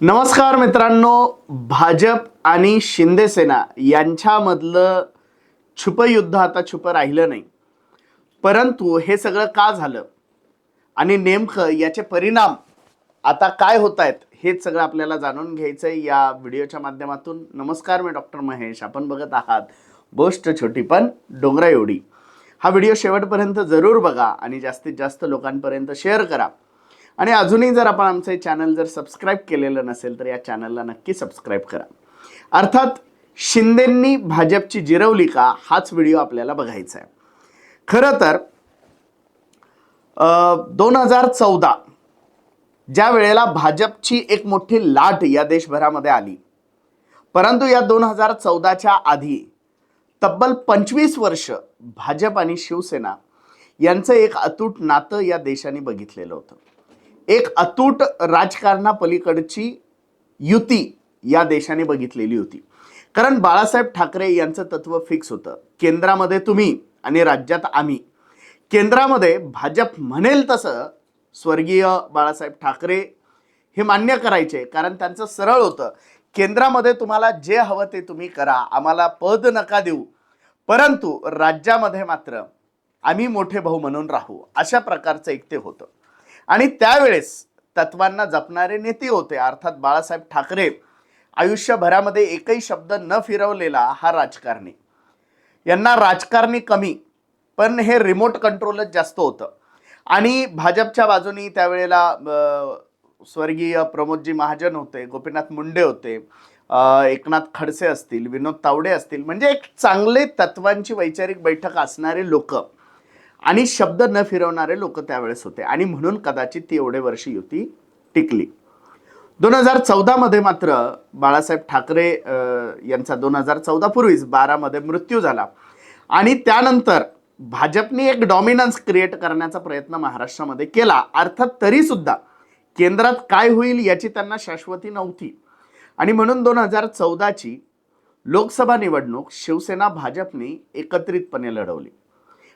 नमस्कार मित्रांनो भाजप आणि शिंदेसेना यांच्यामधलं छुपं युद्ध आता छुपं राहिलं नाही. परंतु हे सगळं का झालं? आणि नेमकं याचे परिणाम आता काय होत आहेत हेच सगळं आपल्याला जाणून घ्यायचं आहे या व्हिडिओच्या माध्यमातून. नमस्कार मी डॉक्टर महेश. आपण बघत आहात गोष्ट छोटी पण डोंगरा एवढी हा व्हिडिओ शेवटपर्यंत जरूर बघा आणि जास्तीत जास्त लोकांपर्यंत शेअर करा. आणि अजूनही जर आपण आमचं हे चॅनल जर सबस्क्राईब केलेलं नसेल तर या चॅनलला नक्की सबस्क्राईब करा. अर्थात शिंदेंनी भाजपची जिरवली का हाच व्हिडिओ आपल्याला बघायचा आहे. खरं तर दोन हजार चौदा ज्या वेळेला भाजपची एक मोठी लाट या देशभरामध्ये आली परंतु या दोन हजार चौदाच्या आधी तब्बल पंचवीस वर्ष भाजप आणि शिवसेना यांचं एक अतूट नातं या देशाने बघितलेलं होतं. एक अतूट राजकारणापलीकडची युती या देशाने बघितलेली होती. कारण बाळासाहेब ठाकरे यांचं तत्व फिक्स होतं. केंद्रामध्ये तुम्ही आणि राज्यात आम्ही. केंद्रामध्ये भाजप म्हणेल तसं स्वर्गीय बाळासाहेब ठाकरे हे मान्य करायचे कारण त्यांचं सरळ होतं. केंद्रामध्ये तुम्हाला जे हवं ते तुम्ही करा आम्हाला पद नका देऊ. परंतु राज्यामध्ये मात्र आम्ही मोठे भाऊ म्हणून राहू अशा प्रकारचं एक ते होतं. आणि त्यावेळेस तत्वांना जपणारे नेते होते. अर्थात बाळासाहेब ठाकरे आयुष्यभरामध्ये एकही शब्द न फिरवलेला हा राजकारणी. यांना राजकारणी कमी पण हे रिमोट कंट्रोलच जास्त होतं. आणि भाजपच्या बाजूनी त्यावेळेला स्वर्गीय प्रमोदजी महाजन होते गोपीनाथ मुंडे होते एकनाथ खडसे असतील विनोद तावडे असतील. म्हणजे एक चांगले तत्वांची वैचारिक बैठक असणारे लोक आणि शब्द न फिरवणारे लोक त्यावेळेस होते. आणि म्हणून कदाचित ती एवढे वर्ष युती टिकली. दोन हजार चौदामध्ये मात्र बाळासाहेब ठाकरे यांचा दोन हजार चौदा पूर्वीच बारामध्ये मृत्यू झाला. आणि त्यानंतर भाजपने एक डॉमिनन्स क्रिएट करण्याचा प्रयत्न महाराष्ट्रामध्ये केला. अर्थात तरीसुद्धा केंद्रात काय होईल याची त्यांना शाश्वती नव्हती. आणि म्हणून दोन हजार चौदाची लोकसभा निवडणूक शिवसेना भाजपने एकत्रितपणे लढवली.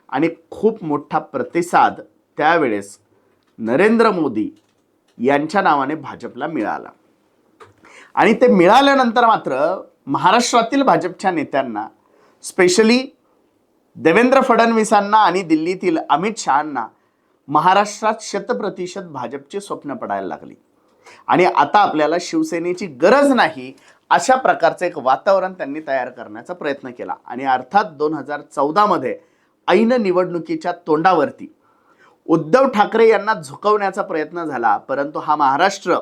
आणि खूप मोठा प्रतिसाद त्यावेळेस नरेंद्र मोदी यांच्या नावाने भाजपला मिळाला. आणि ते मिळाल्यानंतर मात्र महाराष्ट्रातील भाजपच्या नेत्यांना स्पेशली देवेंद्र फडणवीसांना आणि दिल्लीतील अमित शहांना महाराष्ट्रात शतप्रतिशत भाजपची स्वप्न पडायला लागली. आणि आता आपल्याला शिवसेनेची गरज नाही अशा प्रकारचं एक वातावरण त्यांनी तयार करण्याचा प्रयत्न केला. आणि अर्थात दोन हजार चौदामध्ये ऐन निवडणुकीच्या तोंडावरती. उद्धव ठाकरे यांना झुकवण्याचा प्रयत्न झाला परंतु हा महाराष्ट्र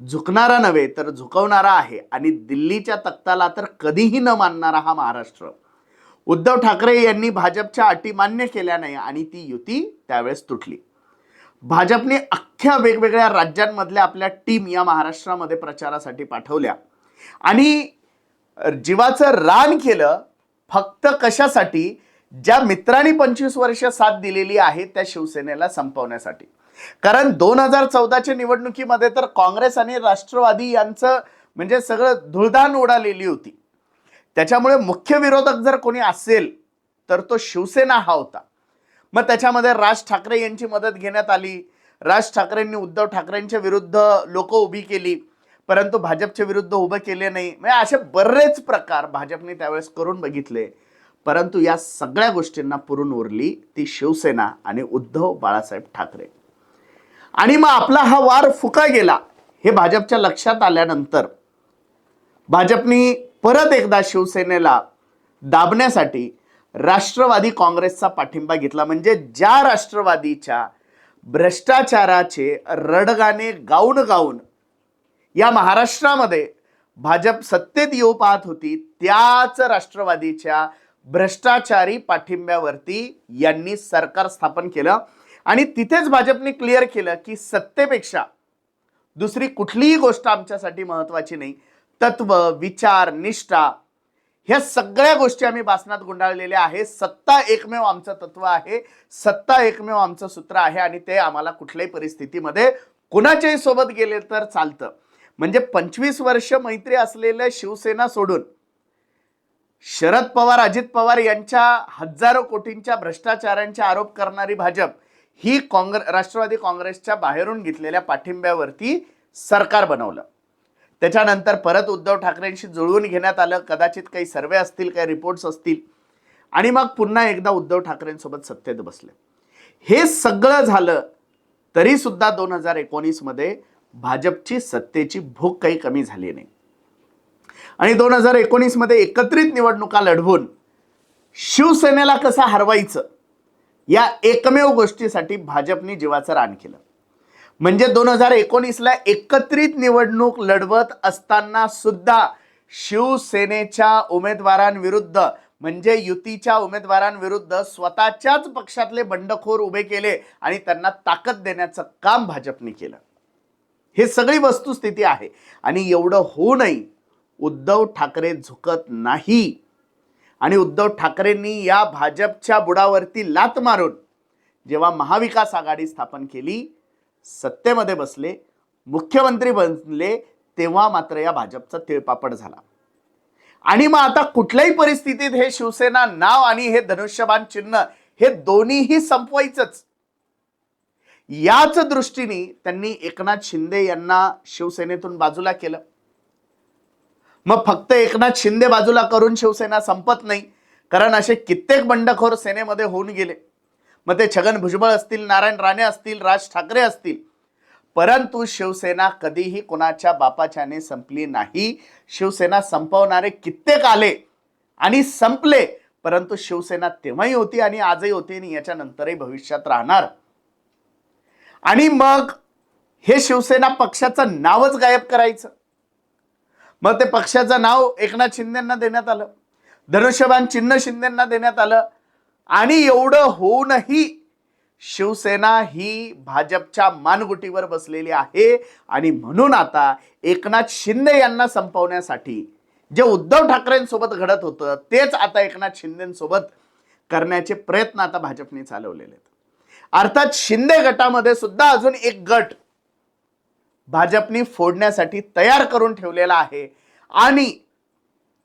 झुकणारा नव्हे तर झुकवणारा आहे आणि दिल्लीच्या तख्ताला तर कधीही न मानणारा हा महाराष्ट्र. उद्धव ठाकरे यांनी भाजपच्या अटी मान्य केल्या नाही आणि ती युती त्यावेळेस तुटली. भाजपने अख्ख्या वेगवेगळ्या राज्यांमधल्या आपल्या टीम या महाराष्ट्रामध्ये प्रचारासाठी पाठवल्या. आणि जीवाचं रान केलं फक्त कशासाठी? ज्या मित्रांनी पंचवीस वर्ष साथ दिलेली आहे त्या शिवसेनेला संपवण्यासाठी. कारण दोन हजार चौदाच्या निवडणुकीमध्ये तर काँग्रेस आणि राष्ट्रवादी यांचं म्हणजे सगळं धुळधान उडालेली होती. त्याच्यामुळे मुख्य विरोधक जर कोणी असेल तर तो शिवसेना हा होता. मग त्याच्यामध्ये राज ठाकरे यांची मदत घेण्यात आली. राज ठाकरेंनी उद्धव ठाकरेंच्या विरुद्ध लोक उभी केली. परंतु भाजपच्या विरुद्ध उभं केले नाही. म्हणजे असे बरेच प्रकार भाजपने त्यावेळेस करून बघितले. परंतु या सगळ्या गोष्टींना पुरून उरली ती शिवसेना आणि उद्धव बाळासाहेब ठाकरे. आणि मग आपला हा वार फुका गेला हे भाजपच्या लक्षात आल्यानंतर भाजपनी परत एकदा शिवसेनेला दाबण्यासाठी राष्ट्रवादी काँग्रेसचा पाठिंबा घेतला. म्हणजे ज्या राष्ट्रवादीच्या भ्रष्टाचाराचे रडगाणे गाऊन गाऊन या महाराष्ट्रामध्ये भाजप सत्तेत येऊ पाहत होती त्याच राष्ट्रवादीच्या भ्रष्टाचारी पाठिंब्यावरती यांनी सरकार स्थापन केलं. आणि तिथेच भाजपने क्लिअर केलं की सत्तेपेक्षा दुसरी कुठलीही गोष्ट आमच्यासाठी महत्वाची नाही. तत्व विचार निष्ठा ह्या सगळ्या गोष्टी आम्ही बासनात गुंडाळलेल्या आहे सत्ता एकमेव आमचं तत्व आहे. सत्ता एकमेव आमचं सूत्र आहे आणि ते आम्हाला कुठल्याही परिस्थितीमध्ये कुणाच्याही सोबत गेले तर चालतं. म्हणजे पंचवीस वर्ष मैत्री असलेल्या शिवसेना सोडून शरद पवार अजित पवार यांच्या हजारो कोटींच्या भ्रष्टाचारांचे आरोप करणारी भाजप ही काँग्रेस राष्ट्रवादी काँग्रेसच्या बाहेरून घेतलेल्या पाठिंब्यावरती सरकार बनवलं. त्याच्यानंतर परत उद्धव ठाकरेंशी जुळवून घेण्यात आलं. कदाचित काही सर्वे असतील काही रिपोर्ट्स असतील. आणि मग पुन्हा एकदा उद्धव ठाकरेंसोबत सत्तेत बसले. हे सगळं झालं तरीसुद्धा दोन हजार एकोणीसमध्ये भाजपची सत्तेची भूक काही कमी झाली नाही. आणि दोन हजार एकोणीसमध्ये एकत्रित निवडणुका लढवून शिवसेनेला कसं हरवायचं? या एकमेव गोष्टीसाठी भाजपने जीवाचं रान केलं. म्हणजे दोन हजार एकोणीसला एकत्रित निवडणूक लढवत असताना सुद्धा शिवसेनेच्या उमेदवारांविरुद्ध म्हणजे युतीच्या उमेदवारांविरुद्ध स्वतःच्याच पक्षातले बंडखोर उभे केले आणि त्यांना ताकद देण्याचं काम भाजपने केलं. हे सगळी वस्तुस्थिती आहे. आणि एवढं होऊनही उद्धव ठाकरे झुकत नाही. आणि उद्धव ठाकरेंनी या भाजपच्या बुडावरती लात मारून जेव्हा महाविकास आघाडी स्थापन केली सत्तेमध्ये बसले मुख्यमंत्री बनले तेव्हा मात्र या भाजपचा तिळपापड झाला. आणि मग आता कुठल्याही परिस्थितीत हे शिवसेना नाव आणि हे धनुष्यबाण चिन्ह हे दोन्हीही संपवायचंच. याच दृष्टीने त्यांनी एकनाथ शिंदे यांना शिवसेनेतून बाजूला केलं. मग फक्त एकनाथ शिंदे बाजूला करून शिवसेना संपत नाही. कारण असे कित्येक बंडखोर सेनेमध्ये होऊन गेले. मग ते छगन भुजबळ असतील नारायण राणे असतील राज ठाकरे असतील. परंतु शिवसेना कधीही कोणाच्या बापाच्याने संपली नाही. शिवसेना संपवणारे कित्येक आले आणि संपले. परंतु शिवसेना तेव्हाही होती आणि आजही होती आणि याच्यानंतरही भविष्यात राहणार. आणि मग हे शिवसेना पक्षाचं नावच गायब करायचं. मग ते पक्षाचं नाव एकनाथ शिंदेना देण्यात आलं. धनुष्यबान चिन्ह शिंदेंना देण्यात आलं. आणि एवढं होऊनही शिवसेना ही भाजपच्या मानगुटीवर बसलेली आहे. आणि म्हणून आता एकनाथ शिंदे यांना संपवण्यासाठी जे उद्धव ठाकरेंसोबत घडत होतं तेच आता एकनाथ शिंदेसोबत करण्याचे प्रयत्न आता भाजपने चालवलेले आहेत. अर्थात शिंदे गटामध्ये सुद्धा अजून एक गट भाजपनी फोडण्यासाठी तयार करून ठेवलेला आहे. आणि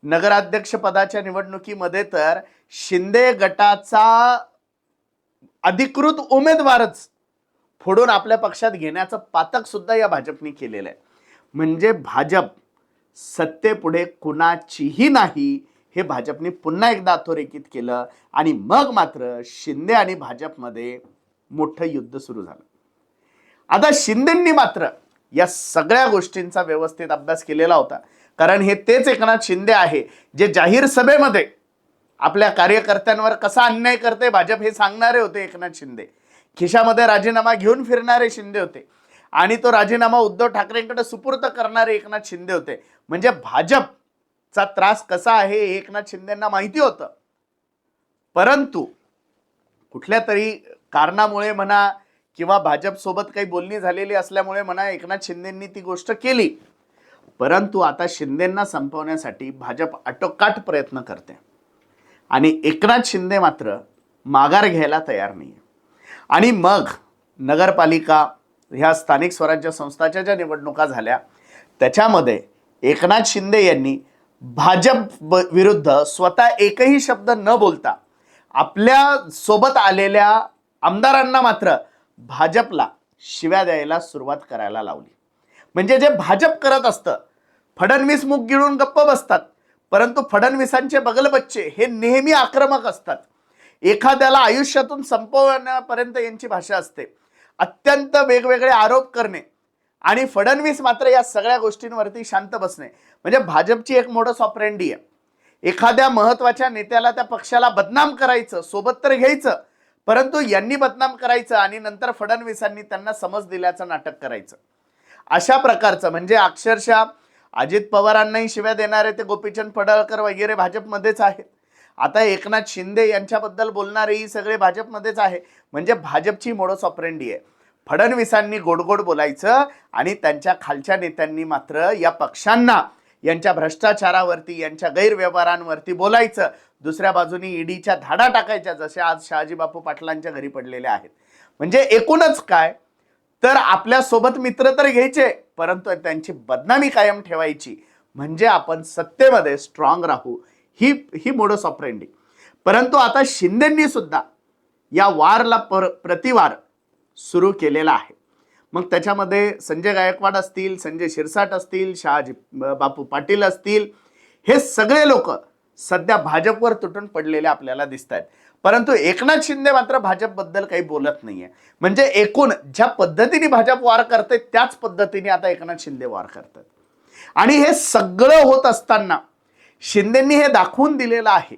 नगराध्यक्षपदाच्या निवडणुकीमध्ये तर शिंदे गटाचा अधिकृत उमेदवारच फोडून आपल्या पक्षात घेण्याचं पातक सुद्धा या भाजपने केलेलं आहे. म्हणजे भाजप सत्तेपुढे कुणाचीही नाही हे भाजपने पुन्हा एकदा अधोरेखित केलं आणि मग मात्र शिंदे आणि भाजपमध्ये मोठं युद्ध सुरू झालं. आता शिंदेंनी मात्र या सगळ्या गोष्टींचा व्यवस्थित अभ्यास केलेला होता. कारण हे तेच एकनाथ शिंदे आहे जे जाहीर सभेमध्ये आपल्या कार्यकर्त्यांवर कसा अन्याय करते भाजप हे सांगणारे होते एकनाथ शिंदे. खिशामध्ये राजीनामा घेऊन फिरणारे शिंदे होते. आणि तो राजीनामा उद्धव ठाकरेंकडे सुपूर्त करणारे एकनाथ शिंदे होते. म्हणजे भाजपचा त्रास कसा आहे हे एकनाथ शिंदेना माहिती होतं. परंतु कुठल्या तरी कारणामुळे म्हणा किंवा भाजपसोबत काही बोलणी झालेली असल्यामुळे म्हणा एकनाथ शिंदेंनी ती गोष्ट केली. परंतु आता शिंदेंना संपवण्यासाठी भाजप आटोकाट प्रयत्न करते. आणि एकनाथ शिंदे मात्र माघार घ्यायला तयार नाही आणि मग नगरपालिका ह्या स्थानिक स्वराज्य संस्थाच्या ज्या निवडणुका झाल्या त्याच्यामध्ये एकनाथ शिंदे यांनी भाजप विरुद्ध स्वतः एकही शब्द न बोलता आपल्यासोबत आलेल्या आमदारांना मात्र भाजपला शिव्या द्यायला सुरुवात करायला लावली. म्हणजे जे भाजप करत असतं फडणवीस मुख गिळून गप्प बसतात परंतु फडणवीसांचे बगलबच्चे हे नेहमी आक्रमक असतात. एखाद्याला आयुष्यातून संपवण्यापर्यंत यांची भाषा असते. अत्यंत वेगवेगळे आरोप करणे आणि फडणवीस मात्र या सगळ्या गोष्टींवरती शांत बसणे. म्हणजे भाजपची एक मोडस ऑपरेंडी आहे. एखाद्या महत्त्वाच्या नेत्याला त्या पक्षाला बदनाम करायचं सोबत तर घ्यायचं परंतु यांनी बदनाम करायचं आणि नंतर फडणवीसांनी त्यांना समज दिल्याचं नाटक करायचं. अशा प्रकारचं म्हणजे अक्षरशः अजित पवारांनाही शिव्या देणारे ते गोपीचंद पडळकर वगैरे भाजपमध्येच आहेत. आता एकनाथ शिंदे यांच्याबद्दल बोलणारेही सगळे भाजपमध्येच आहे. म्हणजे भाजपची मोडस ऑपरेंडी आहे. फडणवीसांनी गोडगोड बोलायचं आणि त्यांच्या खालच्या नेत्यांनी मात्र या पक्षांना यांच्या भ्रष्टाचारावरती यांच्या गैरव्यवहारांवरती बोलायचं. दुसऱ्या बाजूनी ईडीच्या धाडा टाकायच्या जसे आज शहाजी बापू पाटलांच्या घरी पडलेले आहेत. म्हणजे एकूणच काय? तर आपल्यासोबत मित्र तर घ्यायचे परंतु त्यांची बदनामी कायम ठेवायची. म्हणजे आपण सत्तेमध्ये स्ट्रॉंग राहू. ही ही मोडस ऑपरेंडी परंतु आता शिंदेंनी सुद्धा या वारला पर प्रतिवार सुरू केलेला आहे. मग त्याच्यामध्ये संजय गायकवाड असतील संजय शिरसाट असतील शहाजी बापू पाटील असतील हे सगळे लोक सध्या भाजपवर तुटून पडलेले आपल्याला दिसत आहेत परंतु एकनाथ शिंदे मात्र भाजपबद्दल काही बोलत नाहीये. म्हणजे एकूण ज्या पद्धतीने भाजप वार करते त्याच पद्धतीने आता एकनाथ शिंदे वार करतात. आणि हे सगळं होत असताना शिंदेंनी हे दाखवून दिलेलं आहे.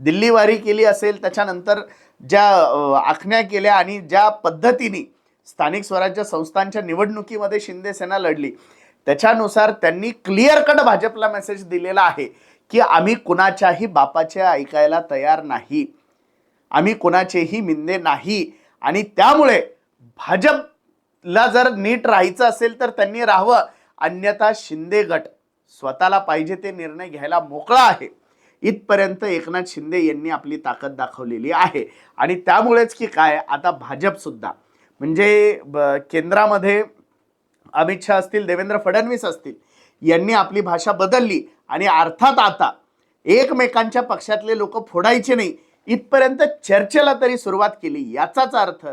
दिल्ली वारी केली असेल त्याच्यानंतर ज्या आखण्या केल्या आणि ज्या पद्धतीने स्थानिक स्वराज्य संस्थांच्या निवडणुकीमध्ये शिंदे सेना लढली. त्याच्यानुसार त्यांनी क्लिअर कट भाजपला मेसेज दिलेला आहे की आम्ही कुणाच्याही बापाचे ऐकायला तयार नाही. आम्ही कुणाचेही मिंदे नाही. आणि त्यामुळे भाजपला जर नीट राहायचं असेल तर त्यांनी राहावं. अन्यथा शिंदे गट स्वतःला पाहिजे ते निर्णय घ्यायला मोकळा आहे. इथपर्यंत एकनाथ शिंदे यांनी आपली ताकद दाखवलेली आहे. आणि त्यामुळेच की काय आता भाजपसुद्धा म्हणजे ब- केंद्रामध्ये अमित शहा असतील देवेंद्र फडणवीस असतील यांनी आपली भाषा बदलली आणि अर्थात आता एकमेकांच्या पक्षातले लोक फोडायचे नाही इथपर्यंत चर्चेला तरी सुरुवात केली. याचाच अर्थ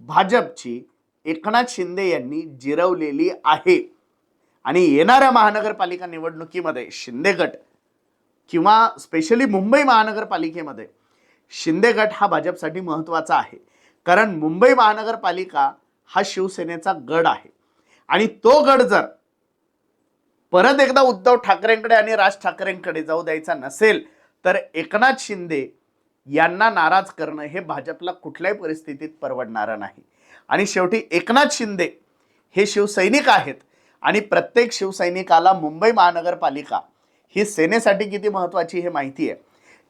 भाजपची एकनाथ शिंदे यांनी जिरवलेली आहे. आणि येणाऱ्या महानगरपालिका निवडणुकीमध्ये शिंदे गट किंवा स्पेशली मुंबई महानगरपालिकेमध्ये शिंदे गट हा भाजपसाठी महत्त्वाचा आहे. कारण मुंबई महानगरपालिका हा शिवसेनेचा गड आहे. आणि तो गड जर परत एकदा उद्धव ठाकरेंकडे आणि राज ठाकरेंकडे जाऊ द्यायचा नसेल तर एकनाथ शिंदे यांना नाराज करणं हे भाजपला कुठल्याही परिस्थितीत परवडणारं नाही. आणि शेवटी एकनाथ शिंदे हे शिवसैनिक आहेत आणि प्रत्येक शिवसैनिकाला मुंबई महानगरपालिका ही सेनेसाठी किती महत्त्वाची हे माहिती आहे.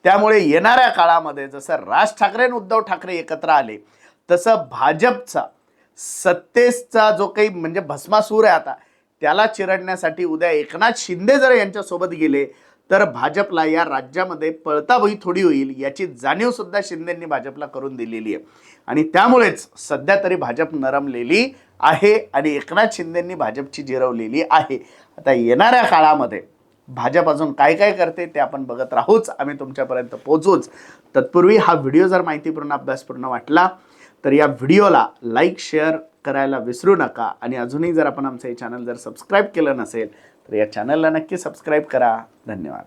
त्यामुळे येणाऱ्या काळामध्ये जसं राज ठाकरे आणि उद्धव ठाकरे एकत्र आले तसं भाजपचा सत्तेचा जो काही म्हणजे भस्मासूर आहे आता त्याला चिरडण्यासाठी उद्या एकनाथ शिंदे जर यांच्यासोबत गेले तर भाजपला या राज्यामध्ये पळता थोडी होईल याची जाणीव सुद्धा शिंदेंनी भाजपला करून दिलेली आहे. आणि त्यामुळेच सध्या तरी भाजप नरमलेली आहे आणि एकनाथ शिंदेंनी भाजपची जिरवलेली आहे. आता येणाऱ्या काळामध्ये भाजप अजून काय काय करते ते आपण बघत राहूच आम्ही तुमच्यापर्यंत पोहोचूच. तत्पूर्वी हा व्हिडिओ जर माहितीपूर्ण अभ्यासपूर्ण वाटला तर या व्हिडिओला लाईक शेअर करायला विसरू नका. आणि अजूनही जर आपण आमचं हे चॅनल जर सबस्क्राईब केलं नसेल तर या चॅनलला नक्की सबस्क्राईब करा. धन्यवाद.